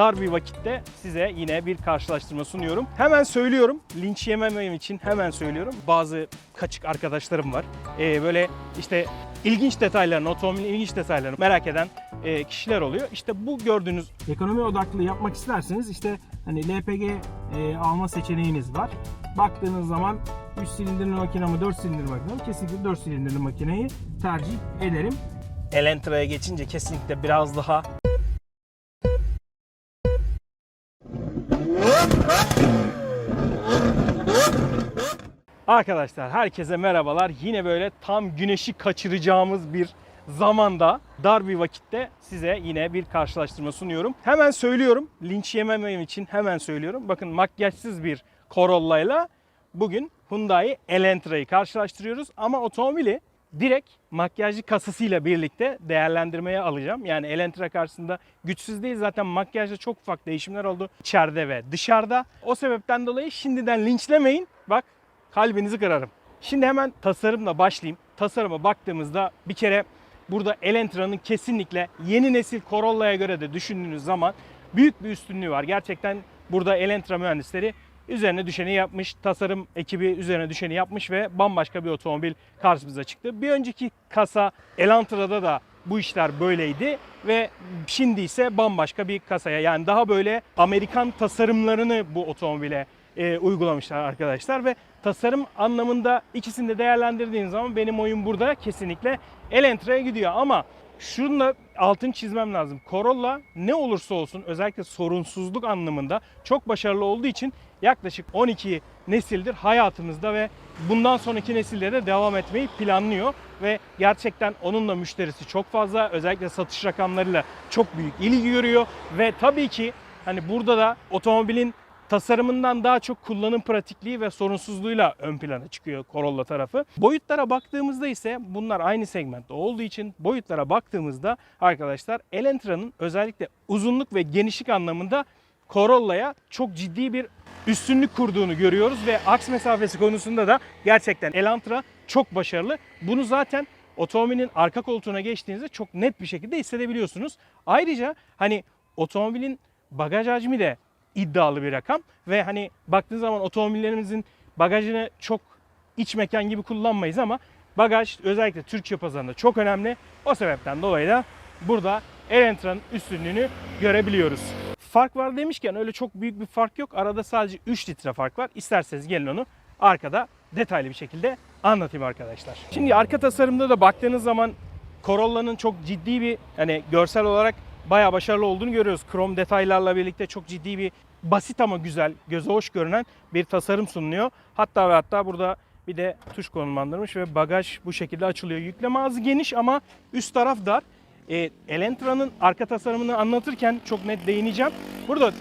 dar bir vakitte size yine bir karşılaştırma sunuyorum. Hemen söylüyorum, linç yememem için hemen söylüyorum. Bazı kaçık arkadaşlarım var. Ee, böyle işte ilginç detaylarını, otomobilin ilginç detaylarını merak eden e, kişiler oluyor. İşte bu gördüğünüz ekonomi odaklı yapmak isterseniz işte hani LPG e, alma seçeneğiniz var. Baktığınız zaman 3 silindirli makine mi 4 silindirli makine mi? Kesinlikle 4 silindirli makineyi tercih ederim. Elentra'ya geçince kesinlikle biraz daha Arkadaşlar herkese merhabalar. Yine böyle tam güneşi kaçıracağımız bir zamanda, dar bir vakitte size yine bir karşılaştırma sunuyorum. Hemen söylüyorum, linç yememem için hemen söylüyorum. Bakın makyajsız bir Corolla ile bugün Hyundai Elantra'yı karşılaştırıyoruz. Ama otomobili direkt makyajlı kasasıyla birlikte değerlendirmeye alacağım. Yani Elantra karşısında güçsüz değil. Zaten makyajda çok ufak değişimler oldu içeride ve dışarıda. O sebepten dolayı şimdiden linçlemeyin. Bak kalbinizi kırarım. Şimdi hemen tasarımla başlayayım. Tasarıma baktığımızda bir kere burada Elantra'nın kesinlikle yeni nesil Corolla'ya göre de düşündüğünüz zaman büyük bir üstünlüğü var. Gerçekten burada Elantra mühendisleri üzerine düşeni yapmış, tasarım ekibi üzerine düşeni yapmış ve bambaşka bir otomobil karşımıza çıktı. Bir önceki kasa Elantra'da da bu işler böyleydi ve şimdi ise bambaşka bir kasaya yani daha böyle Amerikan tasarımlarını bu otomobile e, uygulamışlar arkadaşlar ve tasarım anlamında ikisini de değerlendirdiğin zaman benim oyun burada kesinlikle Elantra'ya gidiyor. Ama şunu da altını çizmem lazım. Corolla ne olursa olsun özellikle sorunsuzluk anlamında çok başarılı olduğu için yaklaşık 12 nesildir hayatımızda ve bundan sonraki nesillere de devam etmeyi planlıyor. Ve gerçekten onunla müşterisi çok fazla özellikle satış rakamlarıyla çok büyük ilgi görüyor. Ve tabii ki hani burada da otomobilin tasarımından daha çok kullanım pratikliği ve sorunsuzluğuyla ön plana çıkıyor Corolla tarafı. Boyutlara baktığımızda ise bunlar aynı segmentte olduğu için boyutlara baktığımızda arkadaşlar Elantra'nın özellikle uzunluk ve genişlik anlamında Corolla'ya çok ciddi bir üstünlük kurduğunu görüyoruz ve aks mesafesi konusunda da gerçekten Elantra çok başarılı. Bunu zaten otomobilin arka koltuğuna geçtiğinizde çok net bir şekilde hissedebiliyorsunuz. Ayrıca hani otomobilin bagaj hacmi de iddialı bir rakam ve hani baktığınız zaman otomobillerimizin bagajını çok iç mekan gibi kullanmayız ama bagaj özellikle Türkiye pazarında çok önemli. O sebepten dolayı da burada Elantra'nın üstünlüğünü görebiliyoruz. Fark var demişken öyle çok büyük bir fark yok. Arada sadece 3 litre fark var. İsterseniz gelin onu arkada detaylı bir şekilde anlatayım arkadaşlar. Şimdi arka tasarımda da baktığınız zaman Corolla'nın çok ciddi bir hani görsel olarak bayağı başarılı olduğunu görüyoruz. Krom detaylarla birlikte çok ciddi bir basit ama güzel, göze hoş görünen bir tasarım sunuluyor. Hatta ve hatta burada bir de tuş konumlandırmış ve bagaj bu şekilde açılıyor. Yükleme ağzı geniş ama üst taraf dar. E, Elantra'nın arka tasarımını anlatırken çok net değineceğim. Burada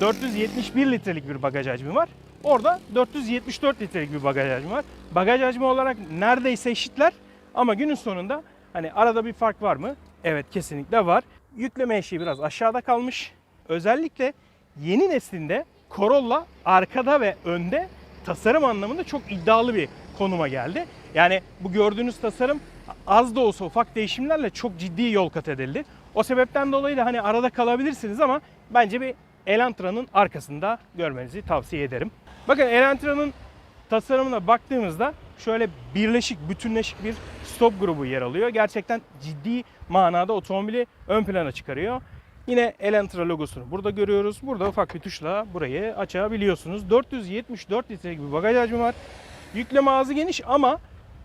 471 litrelik bir bagaj hacmi var. Orada 474 litrelik bir bagaj hacmi var. Bagaj hacmi olarak neredeyse eşitler ama günün sonunda hani arada bir fark var mı? Evet kesinlikle var. Yükleme eşiği biraz aşağıda kalmış. Özellikle yeni neslinde Corolla arkada ve önde tasarım anlamında çok iddialı bir konuma geldi. Yani bu gördüğünüz tasarım az da olsa ufak değişimlerle çok ciddi yol kat edildi. O sebepten dolayı da hani arada kalabilirsiniz ama bence bir Elantra'nın arkasında görmenizi tavsiye ederim. Bakın Elantra'nın tasarımına baktığımızda şöyle birleşik, bütünleşik bir stop grubu yer alıyor. Gerçekten ciddi manada otomobili ön plana çıkarıyor. Yine Elantra logosunu burada görüyoruz. Burada ufak bir tuşla burayı açabiliyorsunuz. 474 litrelik bir bagaj hacmi var. Yükleme ağzı geniş ama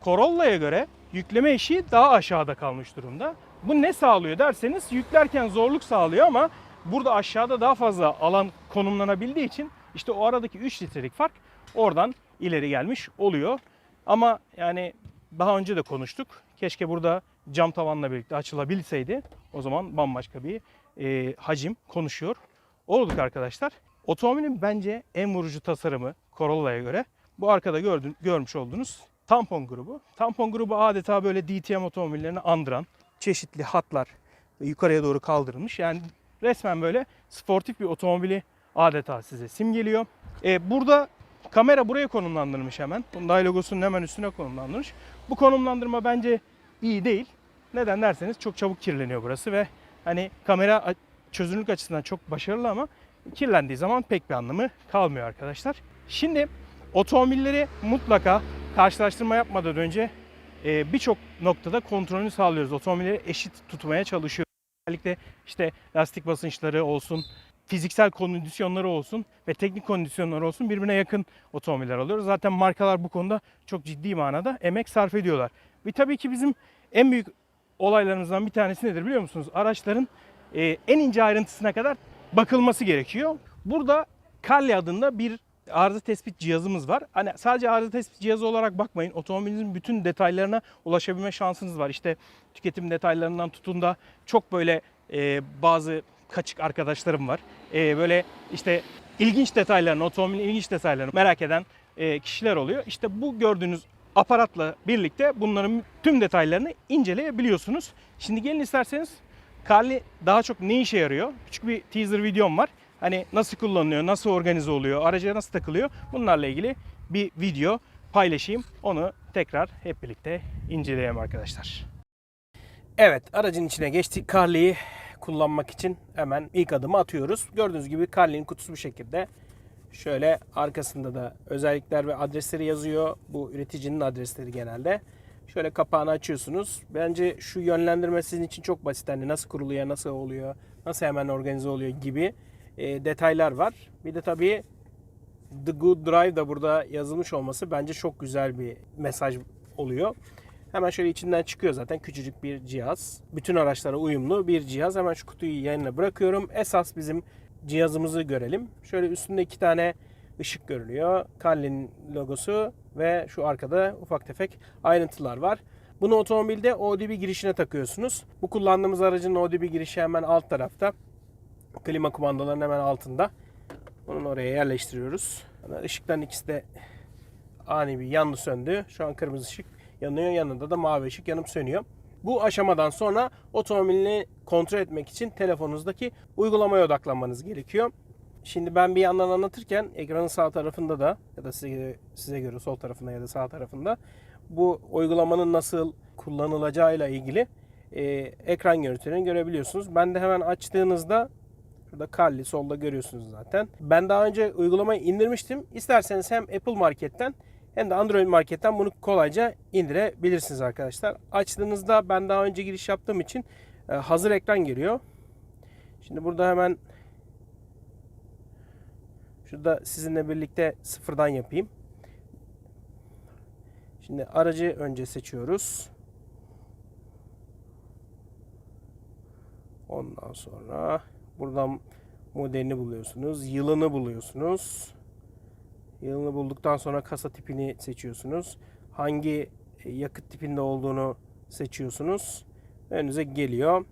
Corolla'ya göre yükleme eşiği daha aşağıda kalmış durumda. Bu ne sağlıyor derseniz yüklerken zorluk sağlıyor ama burada aşağıda daha fazla alan konumlanabildiği için işte o aradaki 3 litrelik fark oradan ileri gelmiş oluyor. Ama yani daha önce de konuştuk. Keşke burada cam tavanla birlikte açılabilseydi. O zaman bambaşka bir e, hacim konuşuyor olduk arkadaşlar. Otomobilin bence en vurucu tasarımı Corolla'ya göre bu arkada gördüğün, görmüş olduğunuz tampon grubu. Tampon grubu adeta böyle DTM otomobillerini andıran çeşitli hatlar yukarıya doğru kaldırılmış. Yani resmen böyle sportif bir otomobili adeta size simgeliyor. E, burada kamera buraya konumlandırılmış hemen. Hyundai logosunun hemen üstüne konumlandırılmış. Bu konumlandırma bence iyi değil. Neden derseniz çok çabuk kirleniyor burası ve hani kamera çözünürlük açısından çok başarılı ama kirlendiği zaman pek bir anlamı kalmıyor arkadaşlar. Şimdi otomobilleri mutlaka karşılaştırma yapmadan önce e, birçok noktada kontrolünü sağlıyoruz. Otomobilleri eşit tutmaya çalışıyoruz. Özellikle işte lastik basınçları olsun, fiziksel kondisyonları olsun ve teknik kondisyonları olsun birbirine yakın otomobiller alıyoruz. Zaten markalar bu konuda çok ciddi manada emek sarf ediyorlar. Ve tabii ki bizim en büyük olaylarımızdan bir tanesi nedir biliyor musunuz? Araçların e, en ince ayrıntısına kadar bakılması gerekiyor. Burada Carli adında bir arıza tespit cihazımız var. Hani sadece arıza tespit cihazı olarak bakmayın. Otomobilinizin bütün detaylarına ulaşabilme şansınız var. İşte tüketim detaylarından tutun da çok böyle e, bazı kaçık arkadaşlarım var. E, böyle işte ilginç detaylarını, otomobilin ilginç detaylarını merak eden e, kişiler oluyor. İşte bu gördüğünüz aparatla birlikte bunların tüm detaylarını inceleyebiliyorsunuz. Şimdi gelin isterseniz Carli daha çok ne işe yarıyor? Küçük bir teaser videom var. Hani nasıl kullanılıyor, nasıl organize oluyor, araca nasıl takılıyor bunlarla ilgili bir video paylaşayım. Onu tekrar hep birlikte inceleyelim arkadaşlar. Evet aracın içine geçtik. Carli'yi kullanmak için hemen ilk adımı atıyoruz. Gördüğünüz gibi Carli'nin kutusu bu şekilde. Şöyle arkasında da özellikler ve adresleri yazıyor. Bu üreticinin adresleri genelde. Şöyle kapağını açıyorsunuz. Bence şu yönlendirme sizin için çok basit. Hani nasıl kuruluyor, nasıl oluyor, nasıl hemen organize oluyor gibi e, detaylar var. Bir de tabii The Good Drive da burada yazılmış olması bence çok güzel bir mesaj oluyor. Hemen şöyle içinden çıkıyor zaten küçücük bir cihaz. Bütün araçlara uyumlu bir cihaz. Hemen şu kutuyu yerine bırakıyorum. Esas bizim cihazımızı görelim. Şöyle üstünde iki tane ışık görünüyor. Carlin logosu ve şu arkada ufak tefek ayrıntılar var. Bunu otomobilde ODB girişine takıyorsunuz. Bu kullandığımız aracın ODB girişi hemen alt tarafta. Klima kumandalarının hemen altında. Bunu oraya yerleştiriyoruz. Işıkların ikisi de ani bir yandı söndü. Şu an kırmızı ışık yanıyor. Yanında da mavi ışık yanıp sönüyor. Bu aşamadan sonra otomobilini kontrol etmek için telefonunuzdaki uygulamaya odaklanmanız gerekiyor. Şimdi ben bir yandan anlatırken ekranın sağ tarafında da ya da size, size göre sol tarafında ya da sağ tarafında bu uygulamanın nasıl kullanılacağıyla ilgili e, ekran görüntülerini görebiliyorsunuz. Ben de hemen açtığınızda Burada Kalli solda görüyorsunuz zaten. Ben daha önce uygulamayı indirmiştim. İsterseniz hem Apple Market'ten hem de Android Market'ten bunu kolayca indirebilirsiniz arkadaşlar. Açtığınızda ben daha önce giriş yaptığım için e, hazır ekran geliyor. Şimdi burada hemen şurada sizinle birlikte sıfırdan yapayım. Şimdi aracı önce seçiyoruz. Ondan sonra buradan modelini buluyorsunuz. Yılını buluyorsunuz. Yılını bulduktan sonra kasa tipini seçiyorsunuz. Hangi e, yakıt tipinde olduğunu seçiyorsunuz. Önünüze geliyor.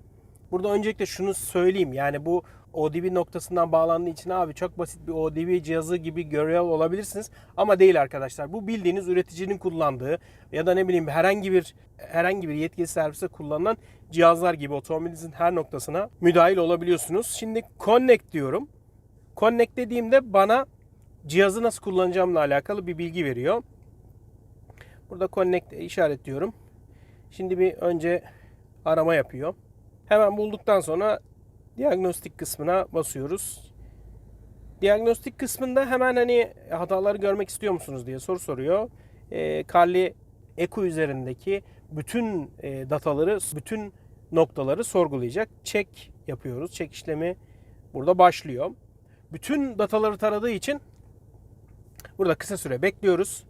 Burada öncelikle şunu söyleyeyim. Yani bu ODB noktasından bağlandığı için abi çok basit bir ODB cihazı gibi görüyor olabilirsiniz. Ama değil arkadaşlar. Bu bildiğiniz üreticinin kullandığı ya da ne bileyim herhangi bir herhangi bir yetkili servise kullanılan cihazlar gibi otomobilinizin her noktasına müdahil olabiliyorsunuz. Şimdi connect diyorum. Connect dediğimde bana cihazı nasıl kullanacağımla alakalı bir bilgi veriyor. Burada connect işaretliyorum. Şimdi bir önce arama yapıyor. Hemen bulduktan sonra diagnostik kısmına basıyoruz. Diagnostik kısmında hemen hani hataları görmek istiyor musunuz diye soru soruyor. E, Carli Eco üzerindeki bütün e, dataları, bütün noktaları sorgulayacak. Check yapıyoruz. Check işlemi burada başlıyor. Bütün dataları taradığı için burada kısa süre bekliyoruz.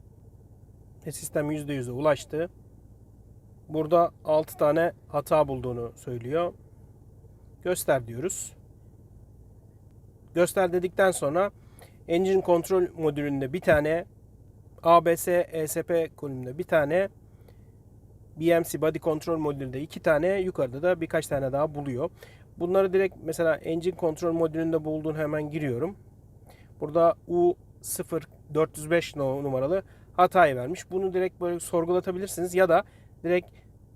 Ve sistem %100'e ulaştı. Burada 6 tane hata bulduğunu söylüyor. Göster diyoruz. Göster dedikten sonra Engine Control modülünde bir tane ABS, ESP kolumunda bir tane BMC Body Control modülünde iki tane yukarıda da birkaç tane daha buluyor. Bunları direkt mesela Engine Control modülünde bulduğunu hemen giriyorum. Burada U0405 numaralı hatayı vermiş. Bunu direkt böyle sorgulatabilirsiniz ya da direkt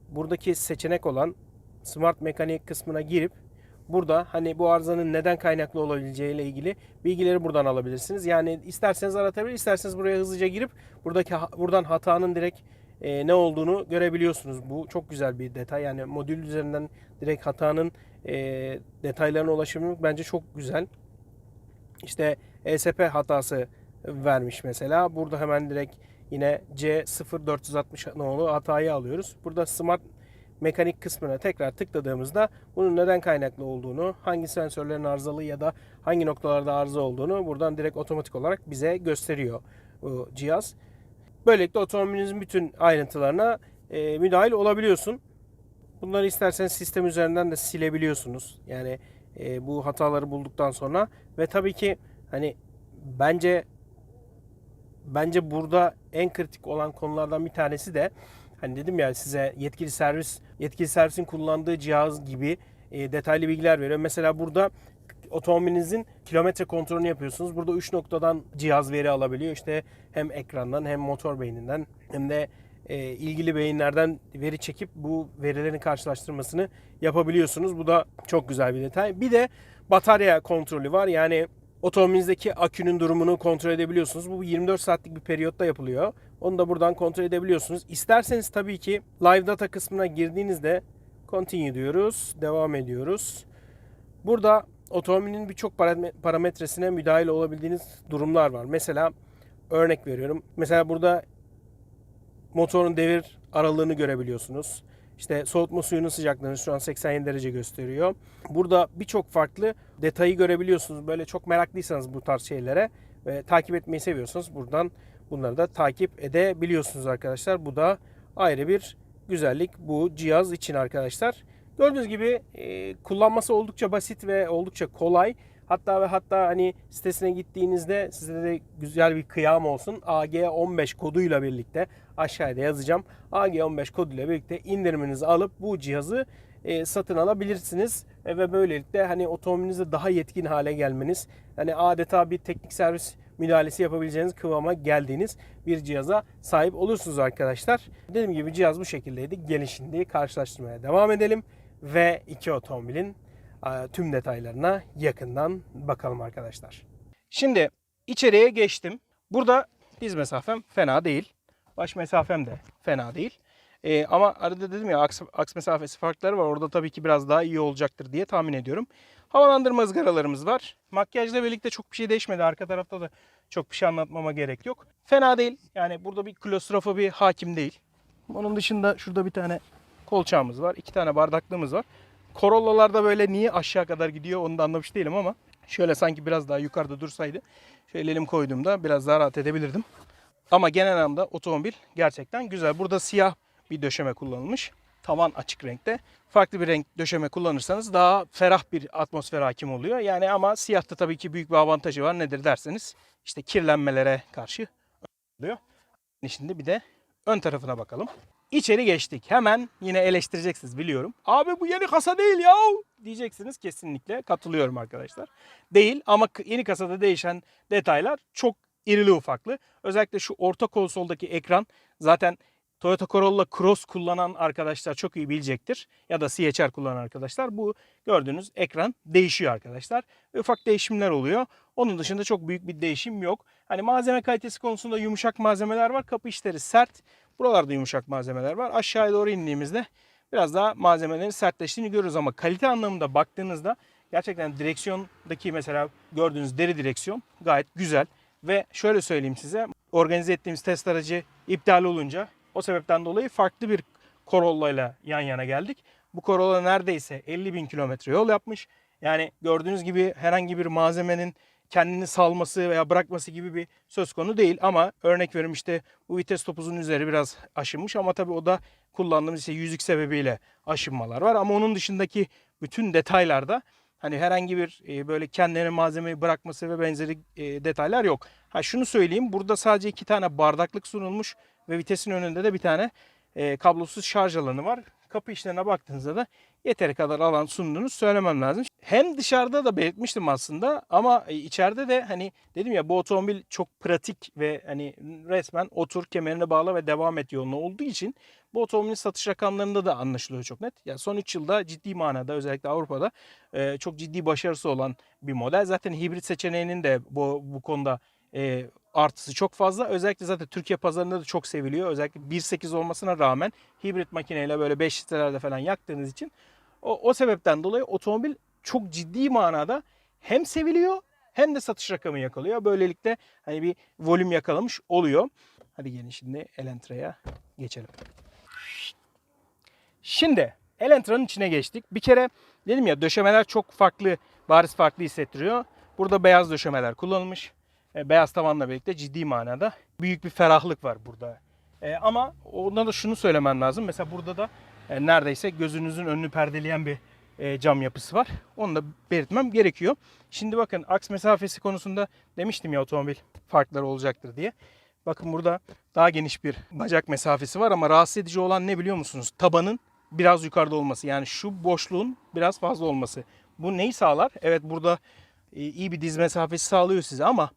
buradaki seçenek olan Smart Mekanik kısmına girip burada hani bu arızanın neden kaynaklı olabileceği ile ilgili bilgileri buradan alabilirsiniz. Yani isterseniz aratabilir, isterseniz buraya hızlıca girip buradaki buradan hatanın direkt e, ne olduğunu görebiliyorsunuz. Bu çok güzel bir detay. Yani modül üzerinden direkt hatanın e, detaylarına ulaşabilmek bence çok güzel. İşte ESP hatası vermiş mesela. Burada hemen direkt yine C0460 nolu hatayı alıyoruz. Burada Smart mekanik kısmına tekrar tıkladığımızda bunun neden kaynaklı olduğunu, hangi sensörlerin arızalı ya da hangi noktalarda arıza olduğunu buradan direkt otomatik olarak bize gösteriyor bu cihaz. Böylelikle otomobilinizin bütün ayrıntılarına e, müdahil olabiliyorsun. Bunları isterseniz sistem üzerinden de silebiliyorsunuz. Yani e, bu hataları bulduktan sonra ve tabii ki hani bence bence burada en kritik olan konulardan bir tanesi de hani dedim ya size yetkili servis yetkili servisin kullandığı cihaz gibi e, detaylı bilgiler veriyor. Mesela burada otomobilinizin kilometre kontrolünü yapıyorsunuz. Burada 3 noktadan cihaz veri alabiliyor. İşte hem ekrandan hem motor beyninden hem de e, ilgili beyinlerden veri çekip bu verilerin karşılaştırmasını yapabiliyorsunuz. Bu da çok güzel bir detay. Bir de batarya kontrolü var. Yani otomobilinizdeki akünün durumunu kontrol edebiliyorsunuz. Bu 24 saatlik bir periyotta yapılıyor. Onu da buradan kontrol edebiliyorsunuz. İsterseniz tabii ki live data kısmına girdiğinizde continue diyoruz. Devam ediyoruz. Burada otomobilin birçok param- parametresine müdahil olabildiğiniz durumlar var. Mesela örnek veriyorum. Mesela burada motorun devir aralığını görebiliyorsunuz. İşte soğutma suyunun sıcaklığını şu an 87 derece gösteriyor. Burada birçok farklı detayı görebiliyorsunuz. Böyle çok meraklıysanız bu tarz şeylere ve takip etmeyi seviyorsanız buradan bunları da takip edebiliyorsunuz arkadaşlar. Bu da ayrı bir güzellik bu cihaz için arkadaşlar. Gördüğünüz gibi e, kullanması oldukça basit ve oldukça kolay. Hatta ve hatta hani sitesine gittiğinizde size de güzel bir kıyam olsun. AG15 koduyla birlikte aşağıda yazacağım. AG15 koduyla birlikte indiriminizi alıp bu cihazı e, satın alabilirsiniz E, ve böylelikle hani otomobilinizde daha yetkin hale gelmeniz, hani adeta bir teknik servis müdahalesi yapabileceğiniz kıvama geldiğiniz bir cihaza sahip olursunuz arkadaşlar. Dediğim gibi cihaz bu şekildeydi. Gelin karşılaştırmaya devam edelim ve iki otomobilin tüm detaylarına yakından bakalım arkadaşlar. Şimdi içeriye geçtim. Burada diz mesafem fena değil. Baş mesafem de fena değil. Ee, ama arada dedim ya aks, aks mesafesi farkları var. Orada tabii ki biraz daha iyi olacaktır diye tahmin ediyorum. Havalandırma ızgaralarımız var. Makyajla birlikte çok bir şey değişmedi. Arka tarafta da çok bir şey anlatmama gerek yok. Fena değil. Yani burada bir klostrofobi hakim değil. Onun dışında şurada bir tane kolçağımız var. iki tane bardaklığımız var. Corolla'larda böyle niye aşağı kadar gidiyor onu da anlamış değilim ama şöyle sanki biraz daha yukarıda dursaydı şöyle elim koyduğumda biraz daha rahat edebilirdim. Ama genel anlamda otomobil gerçekten güzel. Burada siyah bir döşeme kullanılmış. Tavan açık renkte. Farklı bir renk döşeme kullanırsanız daha ferah bir atmosfer hakim oluyor. Yani ama siyahta tabii ki büyük bir avantajı var. Nedir derseniz işte kirlenmelere karşı oluyor. Şimdi bir de ön tarafına bakalım. İçeri geçtik. Hemen yine eleştireceksiniz biliyorum. Abi bu yeni kasa değil ya diyeceksiniz. Kesinlikle katılıyorum arkadaşlar. Değil ama yeni kasada değişen detaylar çok irili ufaklı. Özellikle şu orta konsoldaki ekran zaten Toyota Corolla Cross kullanan arkadaşlar çok iyi bilecektir. Ya da CHR kullanan arkadaşlar. Bu gördüğünüz ekran değişiyor arkadaşlar. Ufak değişimler oluyor. Onun dışında çok büyük bir değişim yok. Hani malzeme kalitesi konusunda yumuşak malzemeler var. Kapı içleri sert. Buralarda yumuşak malzemeler var. Aşağıya doğru indiğimizde biraz daha malzemelerin sertleştiğini görürüz ama kalite anlamında baktığınızda gerçekten direksiyondaki mesela gördüğünüz deri direksiyon gayet güzel ve şöyle söyleyeyim size organize ettiğimiz test aracı iptal olunca o sebepten dolayı farklı bir Corolla ile yan yana geldik. Bu Corolla neredeyse 50 bin kilometre yol yapmış. Yani gördüğünüz gibi herhangi bir malzemenin kendini salması veya bırakması gibi bir söz konu değil. Ama örnek veriyorum işte bu vites topuzun üzeri biraz aşınmış ama tabii o da kullandığımız işte yüzük sebebiyle aşınmalar var. Ama onun dışındaki bütün detaylarda hani herhangi bir e, böyle kendine malzemeyi bırakması ve benzeri e, detaylar yok. Ha şunu söyleyeyim burada sadece iki tane bardaklık sunulmuş ve vitesin önünde de bir tane e, kablosuz şarj alanı var. Kapı işlerine baktığınızda da yeteri kadar alan sunduğunu söylemem lazım. Hem dışarıda da belirtmiştim aslında ama e, içeride de hani dedim ya bu otomobil çok pratik ve hani resmen otur kemerine bağla ve devam et yoluna olduğu için bu otomobilin satış rakamlarında da anlaşılıyor çok net. Ya son 3 yılda ciddi manada özellikle Avrupa'da e, çok ciddi başarısı olan bir model. Zaten hibrit seçeneğinin de bu bu konuda e, artısı çok fazla. Özellikle zaten Türkiye pazarında da çok seviliyor. Özellikle 1.8 olmasına rağmen hibrit makineyle böyle 5 litrelerde falan yaktığınız için O, o sebepten dolayı otomobil çok ciddi manada hem seviliyor hem de satış rakamı yakalıyor. Böylelikle hani bir volüm yakalamış oluyor. Hadi gelin şimdi Elantra'ya geçelim. Şimdi Elantra'nın içine geçtik. Bir kere dedim ya döşemeler çok farklı, bariz farklı hissettiriyor. Burada beyaz döşemeler kullanılmış. E, beyaz tavanla birlikte ciddi manada büyük bir ferahlık var burada. E, ama ondan da şunu söylemem lazım. Mesela burada da e, neredeyse gözünüzün önünü perdeleyen bir e, cam yapısı var. Onu da belirtmem gerekiyor. Şimdi bakın aks mesafesi konusunda demiştim ya otomobil farkları olacaktır diye. Bakın burada daha geniş bir bacak mesafesi var ama rahatsız edici olan ne biliyor musunuz? Tabanın biraz yukarıda olması. Yani şu boşluğun biraz fazla olması. Bu neyi sağlar? Evet burada e, iyi bir diz mesafesi sağlıyor size ama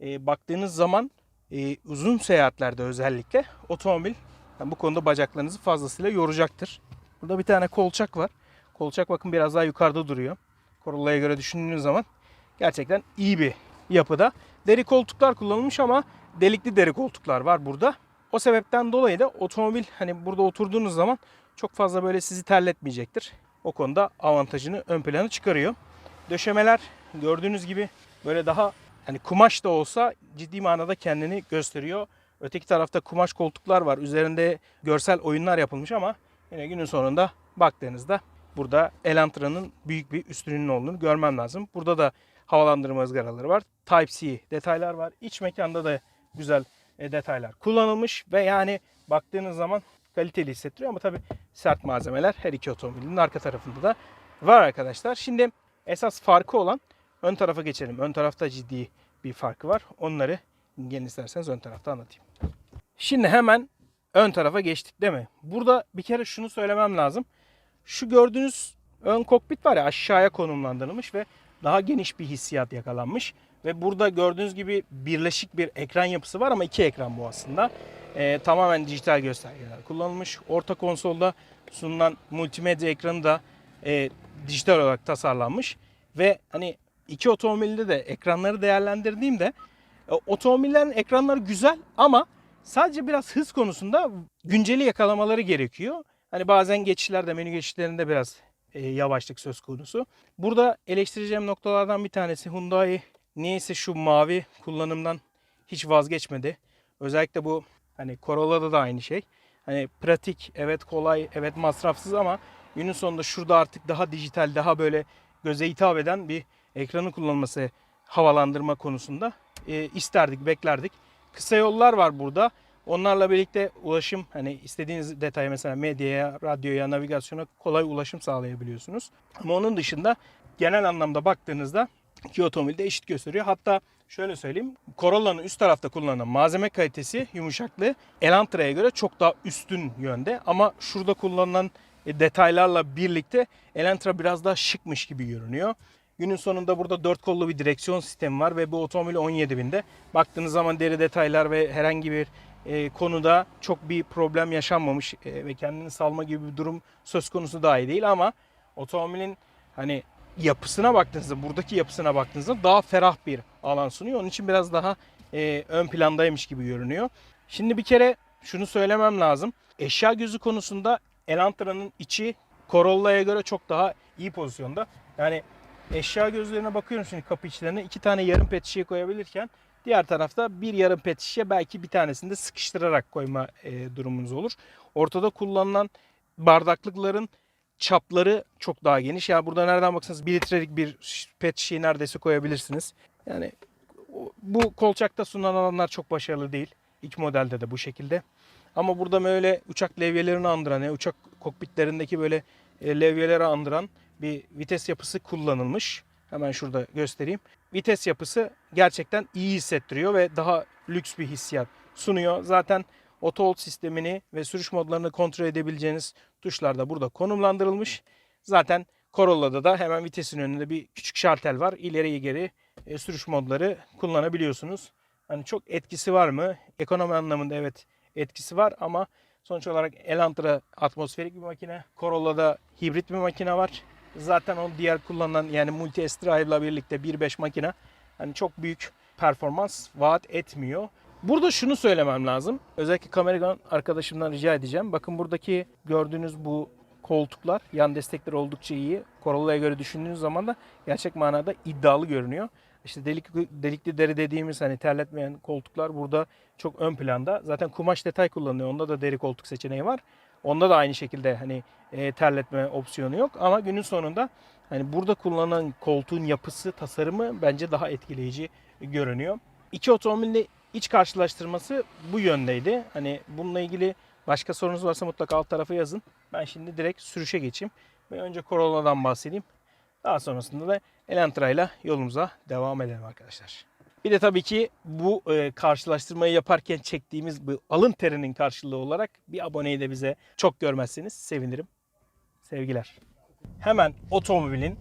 e, baktığınız zaman e, uzun seyahatlerde özellikle otomobil yani bu konuda bacaklarınızı fazlasıyla yoracaktır. Burada bir tane kolçak var. Kolçak bakın biraz daha yukarıda duruyor. Corolla'ya göre düşündüğünüz zaman gerçekten iyi bir yapıda. Deri koltuklar kullanılmış ama delikli deri koltuklar var burada. O sebepten dolayı da otomobil hani burada oturduğunuz zaman çok fazla böyle sizi terletmeyecektir. O konuda avantajını ön plana çıkarıyor. Döşemeler gördüğünüz gibi böyle daha hani kumaş da olsa ciddi manada kendini gösteriyor. Öteki tarafta kumaş koltuklar var. Üzerinde görsel oyunlar yapılmış ama yine günün sonunda baktığınızda burada Elantra'nın büyük bir üstünlüğünün olduğunu görmem lazım. Burada da havalandırma ızgaraları var. Type-C detaylar var. İç mekanda da güzel e, detaylar kullanılmış ve yani baktığınız zaman kaliteli hissettiriyor ama tabii sert malzemeler her iki otomobilin arka tarafında da var arkadaşlar. Şimdi esas farkı olan ön tarafa geçelim. Ön tarafta ciddi bir farkı var. Onları gelin isterseniz ön tarafta anlatayım. Şimdi hemen ön tarafa geçtik değil mi? Burada bir kere şunu söylemem lazım. Şu gördüğünüz ön kokpit var ya aşağıya konumlandırılmış ve daha geniş bir hissiyat yakalanmış. Ve burada gördüğünüz gibi birleşik bir ekran yapısı var ama iki ekran bu aslında. Ee, tamamen dijital göstergeler kullanılmış. Orta konsolda sunulan multimedya ekranı da e, dijital olarak tasarlanmış. Ve hani iki otomobilde de ekranları değerlendirdiğimde otomobillerin ekranları güzel ama sadece biraz hız konusunda günceli yakalamaları gerekiyor. Hani bazen geçişlerde, menü geçişlerinde biraz e, yavaşlık söz konusu. Burada eleştireceğim noktalardan bir tanesi Hyundai niyeyse şu mavi kullanımdan hiç vazgeçmedi. Özellikle bu hani Corolla'da da aynı şey. Hani pratik, evet kolay, evet masrafsız ama günün sonunda şurada artık daha dijital, daha böyle göze hitap eden bir ekranı kullanılması havalandırma konusunda e, isterdik, beklerdik. Kısa yollar var burada. Onlarla birlikte ulaşım hani istediğiniz detaya mesela medyaya, radyoya, navigasyona kolay ulaşım sağlayabiliyorsunuz. Ama onun dışında genel anlamda baktığınızda iki otomobil de eşit gösteriyor. Hatta şöyle söyleyeyim. Corolla'nın üst tarafta kullanılan malzeme kalitesi, yumuşaklığı Elantra'ya göre çok daha üstün yönde. Ama şurada kullanılan e, detaylarla birlikte Elantra biraz daha şıkmış gibi görünüyor. Günün sonunda burada dört kollu bir direksiyon sistemi var ve bu otomobil 17 binde. Baktığınız zaman deri detaylar ve herhangi bir e, konuda çok bir problem yaşanmamış e, ve kendini salma gibi bir durum söz konusu dahi değil ama otomobilin hani yapısına baktığınızda buradaki yapısına baktığınızda daha ferah bir alan sunuyor. Onun için biraz daha e, ön plandaymış gibi görünüyor. Şimdi bir kere şunu söylemem lazım. Eşya gözü konusunda Elantra'nın içi Corolla'ya göre çok daha iyi pozisyonda. Yani eşya gözlerine bakıyorum şimdi kapı içlerine iki tane yarım pet şişe koyabilirken diğer tarafta bir yarım pet şişe belki bir tanesini de sıkıştırarak koyma e, durumunuz olur. Ortada kullanılan bardaklıkların çapları çok daha geniş. Ya burada nereden baksanız 1 litrelik bir pet şişeyi neredeyse koyabilirsiniz. Yani bu kolçakta sunulan alanlar çok başarılı değil. İlk modelde de bu şekilde. Ama burada böyle uçak levyelerini andıran, yani uçak kokpitlerindeki böyle e, levyeleri andıran bir vites yapısı kullanılmış. Hemen şurada göstereyim. Vites yapısı gerçekten iyi hissettiriyor ve daha lüks bir hissiyat sunuyor. Zaten Auto sistemini ve sürüş modlarını kontrol edebileceğiniz tuşlar da burada konumlandırılmış. Zaten Corolla'da da hemen vitesin önünde bir küçük şartel var. İleri geri e, sürüş modları kullanabiliyorsunuz. Hani çok etkisi var mı? Ekonomi anlamında evet etkisi var ama sonuç olarak Elantra atmosferik bir makine. Corolla'da hibrit bir makine var. Zaten o diğer kullanılan yani Multi S Drive ile birlikte 1.5 makine hani çok büyük performans vaat etmiyor. Burada şunu söylemem lazım. Özellikle kameraman arkadaşımdan rica edeceğim. Bakın buradaki gördüğünüz bu koltuklar, yan destekleri oldukça iyi. Corolla'ya göre düşündüğünüz zaman da gerçek manada iddialı görünüyor. İşte delikli, delikli deri dediğimiz hani terletmeyen koltuklar burada çok ön planda. Zaten kumaş detay kullanılıyor. Onda da deri koltuk seçeneği var. Onda da aynı şekilde hani e, terletme opsiyonu yok ama günün sonunda hani burada kullanılan koltuğun yapısı, tasarımı bence daha etkileyici görünüyor. İki otomobilin iç karşılaştırması bu yöndeydi. Hani bununla ilgili başka sorunuz varsa mutlaka alt tarafa yazın. Ben şimdi direkt sürüşe geçeyim ve önce Corolla'dan bahsedeyim. Daha sonrasında da Elantra ile yolumuza devam edelim arkadaşlar. Bir de tabii ki bu e, karşılaştırmayı yaparken çektiğimiz bu alın terinin karşılığı olarak bir aboneyi de bize çok görmezseniz sevinirim. Sevgiler. Hemen otomobilin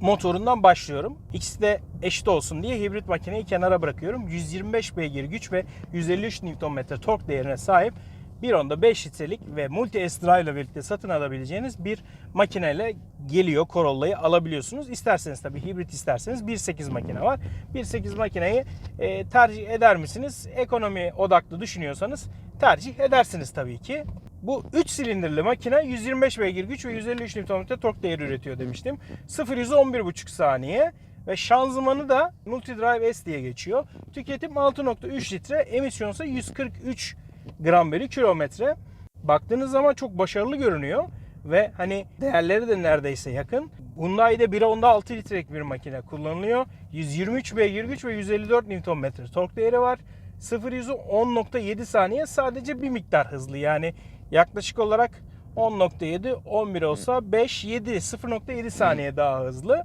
motorundan başlıyorum. İkisi de eşit olsun diye hibrit makineyi kenara bırakıyorum. 125 beygir güç ve 153 Nm tork değerine sahip bir onda 5 litrelik ve Multi S ile birlikte satın alabileceğiniz bir makineyle geliyor. Corolla'yı alabiliyorsunuz. İsterseniz tabii hibrit isterseniz 1.8 makine var. 1.8 makineyi e, tercih eder misiniz? Ekonomi odaklı düşünüyorsanız tercih edersiniz tabii ki. Bu 3 silindirli makine 125 beygir güç ve 153 Nm tork değeri üretiyor demiştim. 0 100'ü 11,5 saniye ve şanzımanı da Multi Drive S diye geçiyor. Tüketim 6.3 litre, emisyon ise 143 gram bölü kilometre. Baktığınız zaman çok başarılı görünüyor ve hani değerleri de neredeyse yakın. Hyundai'de 1'e onda 6 litrelik bir makine kullanılıyor. 123 beygir güç ve 154 Nm tork değeri var. 0 100'ü 10.7 saniye sadece bir miktar hızlı yani yaklaşık olarak 10.7 11 olsa 5 7 0.7 saniye daha hızlı.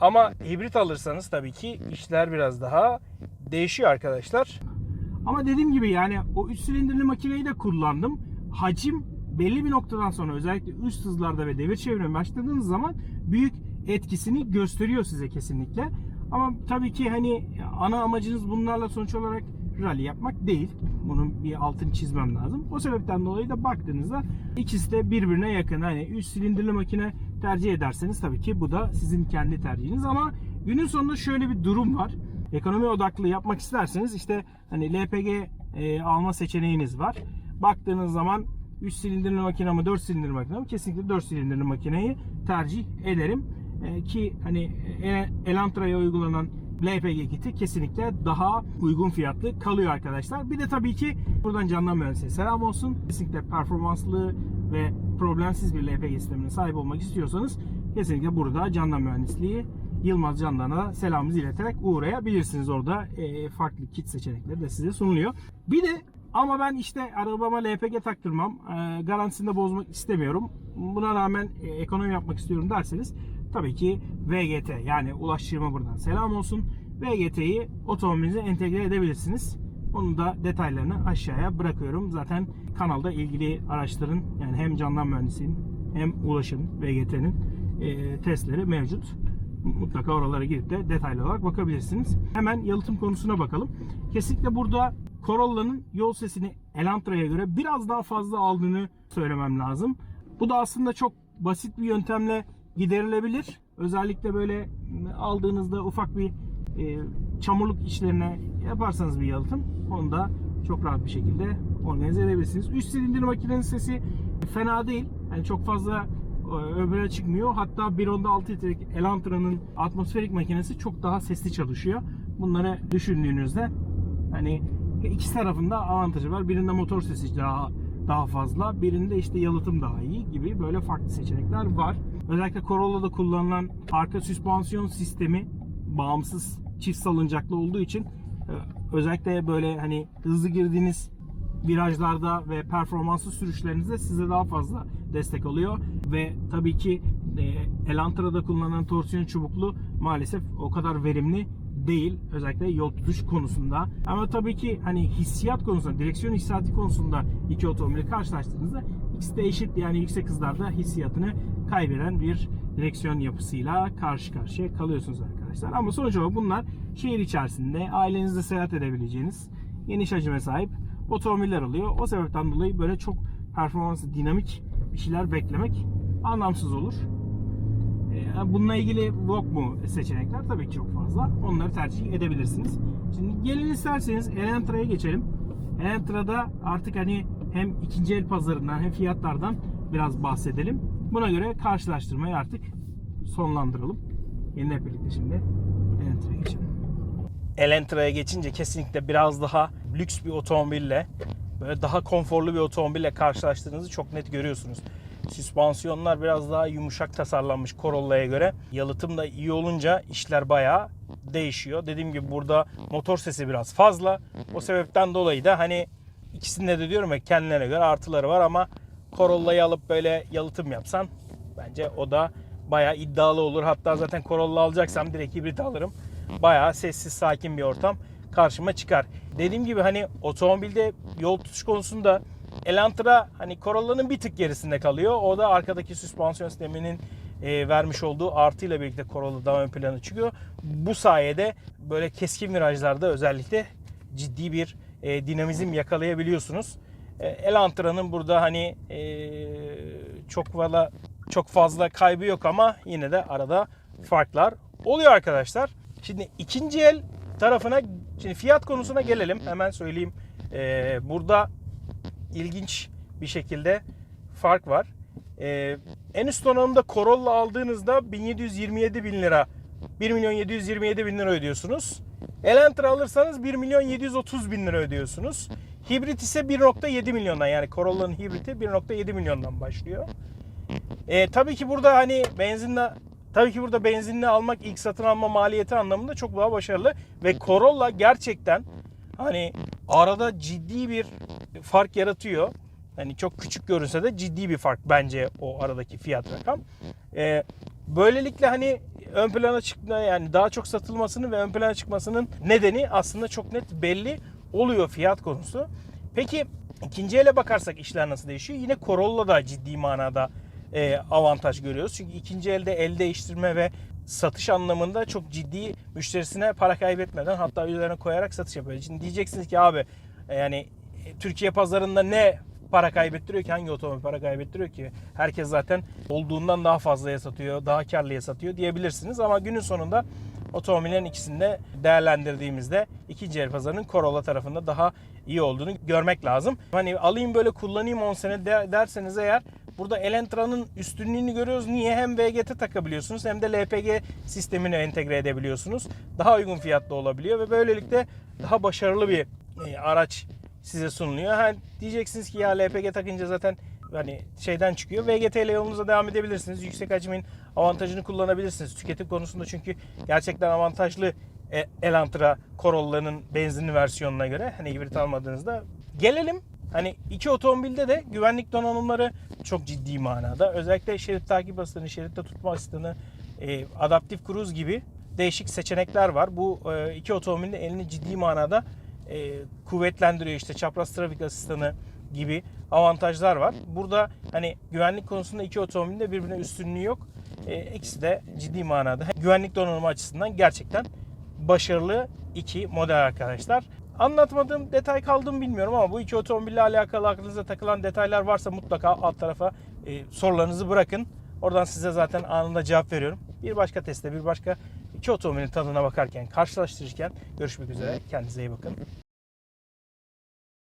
Ama hibrit alırsanız tabii ki işler biraz daha değişiyor arkadaşlar. Ama dediğim gibi yani o 3 silindirli makineyi de kullandım. Hacim belli bir noktadan sonra özellikle üst hızlarda ve devir çevirmeye başladığınız zaman büyük etkisini gösteriyor size kesinlikle. Ama tabii ki hani ana amacınız bunlarla sonuç olarak rally yapmak değil. Bunun bir altını çizmem lazım. O sebepten dolayı da baktığınızda ikisi de birbirine yakın. Hani 3 silindirli makine tercih ederseniz tabii ki bu da sizin kendi tercihiniz ama günün sonunda şöyle bir durum var. Ekonomi odaklı yapmak isterseniz işte hani LPG e, alma seçeneğiniz var. Baktığınız zaman 3 silindirli makine mi 4 silindirli makine mi kesinlikle 4 silindirli makineyi tercih ederim. E, ki hani e, Elantra'ya uygulanan LPG kiti kesinlikle daha uygun fiyatlı kalıyor arkadaşlar. Bir de tabii ki buradan candan mühendisliğe selam olsun. Kesinlikle performanslı ve problemsiz bir LPG sistemine sahip olmak istiyorsanız kesinlikle burada candan mühendisliği Yılmaz Candan'a selamımızı ileterek uğrayabilirsiniz. Orada e, farklı kit seçenekleri de size sunuluyor. Bir de ama ben işte arabama LPG taktırmam. E, garantisini de bozmak istemiyorum. Buna rağmen e, ekonomi yapmak istiyorum derseniz tabii ki VGT yani ulaştırma buradan selam olsun. VGT'yi otomobilinize entegre edebilirsiniz. Onun da detaylarını aşağıya bırakıyorum. Zaten kanalda ilgili araçların yani hem candan mühendisliğin hem ulaşım VGT'nin e, testleri mevcut mutlaka oralara girip de detaylı olarak bakabilirsiniz. Hemen yalıtım konusuna bakalım. Kesinlikle burada Corolla'nın yol sesini Elantra'ya göre biraz daha fazla aldığını söylemem lazım. Bu da aslında çok basit bir yöntemle giderilebilir. Özellikle böyle aldığınızda ufak bir e, çamurluk işlerine yaparsanız bir yalıtım onu da çok rahat bir şekilde organize edebilirsiniz. 3 silindir makinenin sesi fena değil. Yani çok fazla öbürüne çıkmıyor. Hatta 1.10'da 6 litrelik Elantra'nın atmosferik makinesi çok daha sesli çalışıyor. Bunları düşündüğünüzde hani ikisi tarafında avantajı var. Birinde motor sesi daha daha fazla, birinde işte yalıtım daha iyi gibi böyle farklı seçenekler var. Özellikle Corolla'da kullanılan arka süspansiyon sistemi bağımsız çift salıncaklı olduğu için özellikle böyle hani hızlı girdiğiniz virajlarda ve performanslı sürüşlerinizde size daha fazla destek oluyor ve tabii ki e, Elantra'da kullanılan torsiyon çubuklu maalesef o kadar verimli değil özellikle yol tutuş konusunda. Ama tabii ki hani hissiyat konusunda, direksiyon hissiyatı konusunda iki otomobili karşılaştığınızda ikisi de eşit yani yüksek hızlarda hissiyatını kaybeden bir direksiyon yapısıyla karşı karşıya kalıyorsunuz arkadaşlar. Ama sonuç olarak bunlar şehir içerisinde ailenizle seyahat edebileceğiniz geniş hacime sahip otomobiller alıyor. O sebepten dolayı böyle çok performansı dinamik bir şeyler beklemek anlamsız olur. Bununla ilgili yok mu seçenekler? Tabii ki çok fazla. Onları tercih edebilirsiniz. Şimdi gelin isterseniz Elantra'ya geçelim. Elantra'da artık hani hem ikinci el pazarından hem fiyatlardan biraz bahsedelim. Buna göre karşılaştırmayı artık sonlandıralım. Hep birlikte şimdi Elantra'ya geçelim. Elantra'ya geçince kesinlikle biraz daha lüks bir otomobille böyle daha konforlu bir otomobille karşılaştığınızı çok net görüyorsunuz. Süspansiyonlar biraz daha yumuşak tasarlanmış Corolla'ya göre. Yalıtım da iyi olunca işler bayağı değişiyor. Dediğim gibi burada motor sesi biraz fazla. O sebepten dolayı da hani ikisinde de diyorum ya kendilerine göre artıları var ama Corolla'yı alıp böyle yalıtım yapsan bence o da bayağı iddialı olur. Hatta zaten Corolla alacaksam direkt hibrit alırım. Bayağı sessiz sakin bir ortam karşıma çıkar. Dediğim gibi hani otomobilde yol tutuş konusunda Elantra hani Corolla'nın bir tık gerisinde kalıyor. O da arkadaki süspansiyon sisteminin e, vermiş olduğu artıyla birlikte Corolla daha ön plana çıkıyor. Bu sayede böyle keskin virajlarda özellikle ciddi bir e, dinamizm yakalayabiliyorsunuz. E, Elantra'nın burada hani e, çok fazla çok fazla kaybı yok ama yine de arada farklar oluyor arkadaşlar. Şimdi ikinci el tarafına şimdi fiyat konusuna gelelim. Hemen söyleyeyim. E, burada ilginç bir şekilde fark var. Ee, en üst donanımda Corolla aldığınızda 1727 bin lira 1 milyon 727 bin lira ödüyorsunuz. Elantra alırsanız 1 milyon 730 bin lira ödüyorsunuz. Hibrit ise 1.7 milyondan yani Corolla'nın hibriti 1.7 milyondan başlıyor. Ee, tabii ki burada hani benzinle tabii ki burada benzinli almak ilk satın alma maliyeti anlamında çok daha başarılı ve Corolla gerçekten hani arada ciddi bir fark yaratıyor. Hani çok küçük görünse de ciddi bir fark bence o aradaki fiyat rakam. Ee, böylelikle hani ön plana çıkma yani daha çok satılmasının ve ön plana çıkmasının nedeni aslında çok net belli oluyor fiyat konusu. Peki ikinci ele bakarsak işler nasıl değişiyor? Yine Corolla da ciddi manada e, avantaj görüyoruz. Çünkü ikinci elde el değiştirme ve satış anlamında çok ciddi müşterisine para kaybetmeden hatta üzerine koyarak satış yapıyor. Şimdi diyeceksiniz ki abi e, yani e, Türkiye pazarında ne para kaybettiriyor ki hangi otomobil para kaybettiriyor ki? Herkes zaten olduğundan daha fazlaya satıyor, daha karlıya satıyor diyebilirsiniz ama günün sonunda otomobillerin ikisini de değerlendirdiğimizde ikinci el pazarının Corolla tarafında daha iyi olduğunu görmek lazım. Hani alayım böyle kullanayım 10 sene de- derseniz eğer burada Elantra'nın üstünlüğünü görüyoruz. Niye? Hem VGT takabiliyorsunuz hem de LPG sistemini entegre edebiliyorsunuz. Daha uygun fiyatlı olabiliyor ve böylelikle daha başarılı bir e, araç size sunuluyor. Ha, diyeceksiniz ki ya LPG takınca zaten hani şeyden çıkıyor. VGT ile yolunuza devam edebilirsiniz. Yüksek hacmin avantajını kullanabilirsiniz. Tüketim konusunda çünkü gerçekten avantajlı e, Elantra Corolla'nın benzinli versiyonuna göre hani hibrit almadığınızda gelelim Hani iki otomobilde de güvenlik donanımları çok ciddi manada. Özellikle şerit takip asistanı, şeritte tutma asistanı, e, adaptif cruise gibi değişik seçenekler var. Bu e, iki otomobilin elini ciddi manada e, kuvvetlendiriyor. İşte çapraz trafik asistanı gibi avantajlar var. Burada hani güvenlik konusunda iki otomobilin birbirine üstünlüğü yok. E, ikisi de ciddi manada güvenlik donanımı açısından gerçekten başarılı iki model arkadaşlar. Anlatmadığım detay kaldı mı bilmiyorum ama bu iki otomobille alakalı aklınıza takılan detaylar varsa mutlaka alt tarafa e, sorularınızı bırakın. Oradan size zaten anında cevap veriyorum. Bir başka testte bir başka iki otomobilin tadına bakarken, karşılaştırırken görüşmek üzere. Kendinize iyi bakın.